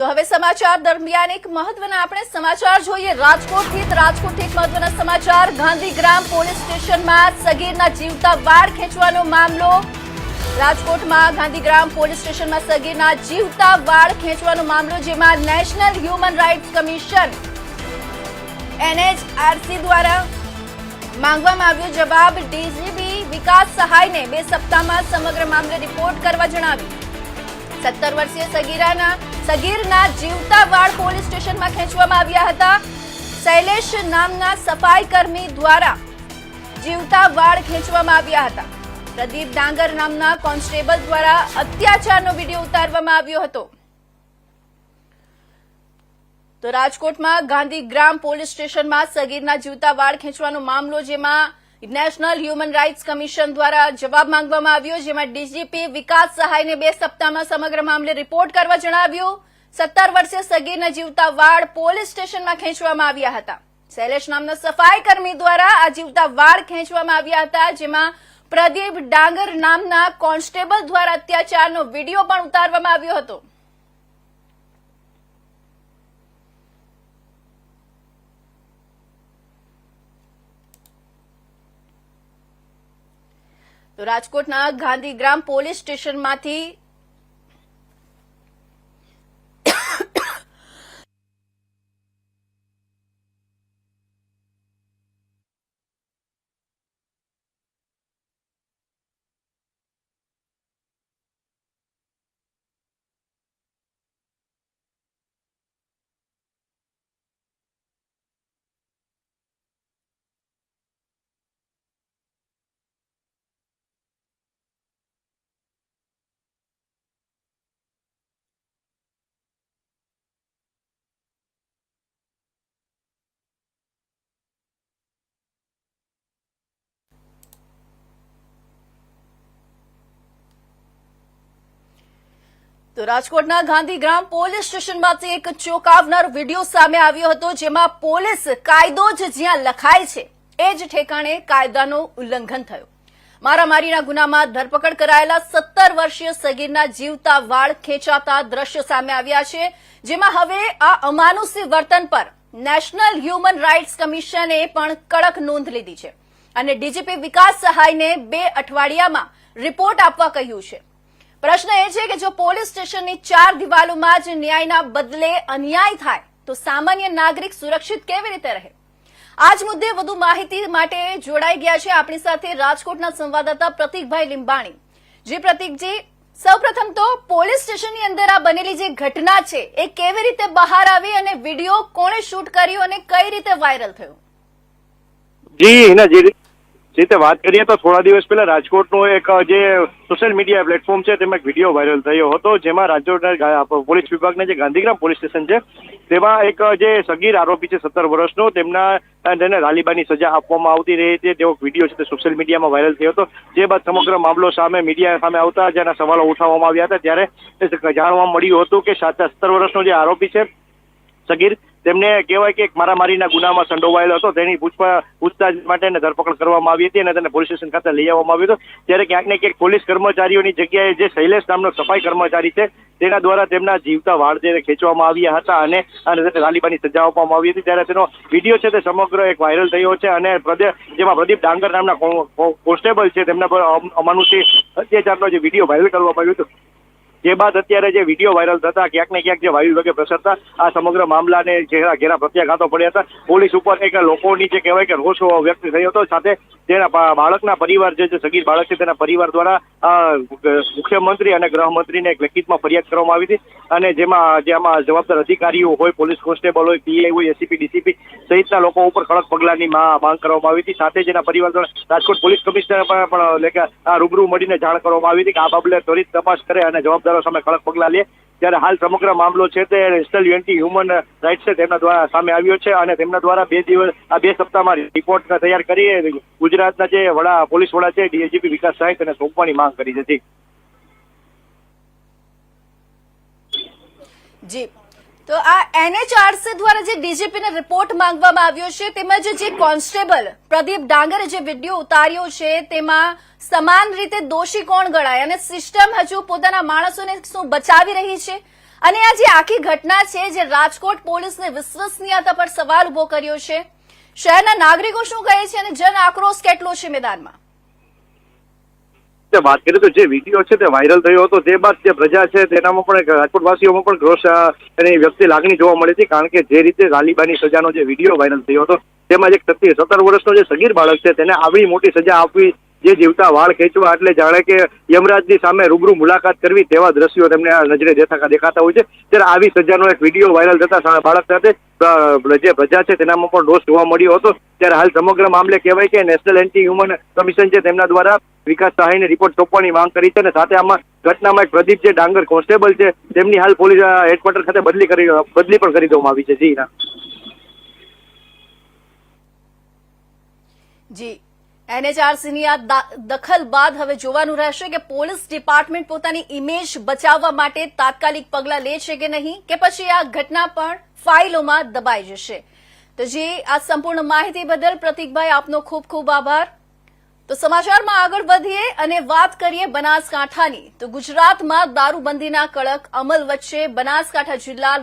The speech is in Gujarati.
તો હવે સમાચાર દરમિયાન એક મહત્વના આપણે સમાચાર જોઈએ. રાજકોટથી રાજકોટથી એક મહત્વના સમાચાર. ગાંધીગ્રામ પોલીસ સ્ટેશનમાં સગીરના જીવતા વાળ ખેંચવાનો મામલો. રાજકોટમાં ગાંધીગ્રામ પોલીસ સ્ટેશનમાં સગીરના જીવતા વાળ ખેંચવાનો મામલો, જેમાં national human rights commission, NHRC દ્વારા માંગવામાં આવ્યો જવાબ. ડીજીપી વિકાસ સહાયને બે સપ્તાહમાં સમગ્ર મામલે રિપોર્ટ કરવા જણાવ્યું. સત્તર વર્ષીય સગીરાના સગીરના જીવતા વાળ પોલીસ સ્ટેશનમાં ખેંચવામાં આવ્યા હતા. શૈલેષ નામના સફાઈ કર્મી દ્વારા જીવતા વાળ ખેંચવામાં આવ્યા હતા. પ્રદીપ ડાંગર નામના કોન્સ્ટેબલ દ્વારા અત્યાચારનો વીડિયો ઉતારવામાં આવ્યો હતો. તો રાજકોટમાં ગાંધીગ્રામ પોલીસ સ્ટેશનમાં સગીરના જીવતા વાળ ખેંચવાનો મામલો, જેમાં નેશનલ હ્યુમન રાઇટ્સ કમિશન દ્વારા જવાબ માંગવામાં આવ્યો, જેમાં ડીજીપી વિકાસ સહાયને બે સપ્તાહમાં સમગ્ર મામલે રિપોર્ટ કરવા જણાવ્યું, સત્તર વર્ષે સગીરના જીવતા વાળ પોલીસ સ્ટેશનમાં ખેંચવામાં આવ્યા હતા. શૈલેષ નામના સફાઈ કર્મી દ્વારા આ જીવતા વાળ ખેંચવામાં આવ્યા હતા, જેમાં પ્રદીપ ડાંગર નામના કોન્સ્ટેબલ દ્વારા અત્યાચારનો વીડિયો પણ ઉતારવામાં આવ્યો હતો. તો રાજકોટના ગાંધીગ્રામ પોલીસ સ્ટેશનમાંથી તો રાજકોટના ગાંધીગ્રામ પોલીસ સ્ટેશનમાંથી એક ચોંકાવનાર વીડિયો સામે આવ્યો હતો, જેમાં પોલીસ કાયદો જ જ્યાં લખાય છે, એ જ ઠેકાણે કાયદાનો ઉલ્લંઘન થયું. મારામારીના ગુનામાં ધરપકડ કરાયેલા સત્તર વર્ષીય સગીરના જીવતા વાળ ખેંચાતા દ્રશ્યો સામે આવ્યા છે, જેમાં હવે આ અમાનુષી વર્તન પર નેશનલ હ્યુમન રાઇટ્સ કમિશને પણ કડક નોંધ લીધી છે. અને ડીજીપી વિકાસ સહાયને બે અઠવાડિયામાં રિપોર્ટ આપવા કહ્યું છે. પ્રશ્ન એ છે કે જો પોલીસ સ્ટેશનની ચાર દિવાલોમાં જ ન્યાયના બદલે અન્યાય થાય, તો સામાન્ય નાગરિક સુરક્ષિત કેવી રીતે રહે? આ જ મુદ્દે વધુ માહિતી માટે જોડાઈ ગયા છે આપણી સાથે રાજકોટના સંવાદદાતા પ્રતિકભાઈ લીંબાણી. જે પ્રતિકજી, સૌપ્રથમ તો પોલીસ સ્ટેશનની અંદર આ બનેલી જે ઘટના છે, એ કેવી રીતે બહાર આવી અને વીડિયો કોણે શૂટ કર્યો અને કઈ રીતે વાયરલ થયો? જી હિના જે રીતે વાત કરીએ તો થોડા દિવસ પહેલા રાજકોટનો એક જે સોશિયલ મીડિયા પ્લેટફોર્મ છે, તેમાં એક વીડિયો વાયરલ થયો હતો, જેમાં રાજકોટના પોલીસ વિભાગના જે ગાંધીગ્રામ પોલીસ સ્ટેશન છે, તેમાં એક જે સગીર આરોપી છે, સત્તર વર્ષનો, તેમના તેને લાલીબાની સજા આપવામાં આવતી રહી છે તેવો વીડિયો છે તે સોશિયલ મીડિયામાં વાયરલ થયો હતો. જે બાદ સમગ્ર મામલો સામે મીડિયા સામે આવતા જેના સવાલો ઉઠાવવામાં આવ્યા હતા. ત્યારે જાણવા મળ્યું હતું કે સાત- સત્તર વર્ષનો જે આરોપી છે, સગીર તેમને કહેવાય કે મારામારીના ગુનામાં સંડોવાયેલો હતો. તેની પૂછતાછ માટે ધરપકડ કરવામાં આવી હતી અને તેને પોલીસ સ્ટેશન ખાતે લઈ આવવામાં આવ્યો હતો. ત્યારે ક્યાંક ને ક્યાંક પોલીસ કર્મચારીઓની જગ્યાએ જે શૈલેષ નામનો સફાઈ કર્મચારી છે, તેના દ્વારા તેમના જીવતા વાળ જે ખેંચવામાં આવ્યા હતા અને અને તેને લાલીબાની સજા આપવામાં આવી હતી. ત્યારે તેનો વીડિયો છે તે સમગ્ર એક વાયરલ થયો છે અને જેમાં પ્રદીપ ડાંગર નામના કોન્સ્ટેબલ છે, તેમના પર અમ- અમાનુષી અત્યાચારનો જે વીડિયો વાયરલ કરવામાં આવ્યો હતો. જે બાદ અત્યારે જે વીડિયો વાયરલ થતા, ક્યાંક ને ક્યાંક જે વાયુ વિભાગે પ્રસરતા આ સમગ્ર મામલાને ઘેરા ઘેરા પ્રત્યાઘાતો પડ્યા હતા. પોલીસ ઉપર એક લોકોની જે કહેવાય કે રોષ વ્યક્ત થયો હતો, સાથે તેના બાળકના પરિવાર જે સગીર બાળક છે, તેના પરિવાર દ્વારા મુખ્યમંત્રી અને ગૃહમંત્રીને એક લેખિતમાં ફરિયાદ કરવામાં આવી હતી. અને જેમાં જેમાં જવાબદાર અધિકારીઓ હોય, પોલીસ કોન્સ્ટેબલ હોય, પીઆઈ હોય, એસીપી, ડીસીપી સહિતના લોકો ઉપર કડક પગલાંની માંગ કરવામાં આવી હતી. સાથે જેના પરિવાર દ્વારા રાજકોટ પોલીસ કમિશનર પણ રૂબરૂ મળીને જાણ કરવામાં આવી હતી કે આ બાબતે ત્વરિત તપાસ કરે અને જવાબદારો સામે કડક પગલાં લે. ત્યારે હાલ સમગ્ર મામલો છે તે નેશનલ એન્ટી હ્યુમન રાઇટ્સ તેમના દ્વારા સામે આવ્યો છે અને તેમના દ્વારા બે દિવસ, આ બે સપ્તાહમાં રિપોર્ટ તૈયાર કરી ગુજરાતના જે વડા, પોલીસ વડા છે ડીએજીપી વિકાસ સહાય તેને સોંપવાની માંગ કરી હતી જી. તો આ એનએચઆરસી દ્વારા જે ડીજીપીને રિપોર્ટ માંગવામાં આવ્યો છે, તેમજ જે કોન્સ્ટેબલ પ્રદીપ ડાંગરે જે વીડિયો ઉતાર્યો છે, તેમાં સમાન રીતે દોષી કોણ ગણાય અને સિસ્ટમ હજુ પોતાના માણસોને શું બચાવી રહી છે? અને આ જે આખી ઘટના છે, જે રાજકોટ પોલીસને વિશ્વસનીયતા પર સવાલ ઊભો કર્યો છે, શહેરના નાગરિકો શું કહે છે અને જન આક્રોશ કેટલો છે મેદાનમાં? તે વાત કરીએ તો જે વીડિયો છે તે વાયરલ થયો હતો. તે બાદ જે પ્રજા છે તેનામાં પણ રાજકોટવાસીઓમાં પણ અ, એની વ્યક્તિ લાગણી જોવા મળી હતી કારણ કે જે રીતે ગાલીબાની સજાનો જે વીડિયો વાયરલ થયો હતો તેમાં એક સત્તી સત્તર વર્ષનો જે સગીર બાળક છે તેને આવી મોટી સજા આપવી જે જીવતા વાળ ખેંચવા એટલે જાણે કે યમરાજની સામે રૂબરૂ મુલાકાત કરવી તેવા દ્રશ્યો તેમને આ નજરે દેખાતા દેખાતા હોય છે. ત્યારે આવી સજાનો એક વીડિયો વાયરલ થતા બાળક સાથે જે પ્રજા છે તેનામાં પણ રોષ જોવા મળ્યો હતો. ત્યારે હાલ સમગ્ર મામલે કહેવાય કે નેશનલ એન્ટી હ્યુમન કમિશન છે તેમના દ્વારા વિકાસ સહાયને રિપોર્ટ સોંપવાની માંગ કરી છે અને સાથે આમાં ઘટનામાં એક પ્રદીપ જે ડાંગર કોન્સ્ટેબલ છે, તેમની હાલ પોલીસ હેડક્વાર્ટર ખાતે બદલી કરી, બદલી પણ કરી દેવામાં આવી છે. જી જી. એનએચઆરસીની આ દખલ બાદ હવે જોવાનું રહેશે કે પોલીસ ડિપાર્ટમેન્ટ પોતાની ઇમેજ બચાવવા માટે તાત્કાલિક પગલાં લે છે કે નહીં, કે પછી આ ઘટના પણ ફાઇલોમાં દબાઈ જશે. તો જે આ સંપૂર્ણ માહિતી બદલ પ્રતિકભાઈ આપનો ખૂબ ખૂબ આભાર. તો સમાચારમાં આગળ વધીએ અને વાત કરીએ બનાસકાંઠાની. તો ગુજરાતમાં દારૂબંધીના કડક અમલ વચ્ચે બનાસકાંઠા જિલ્લા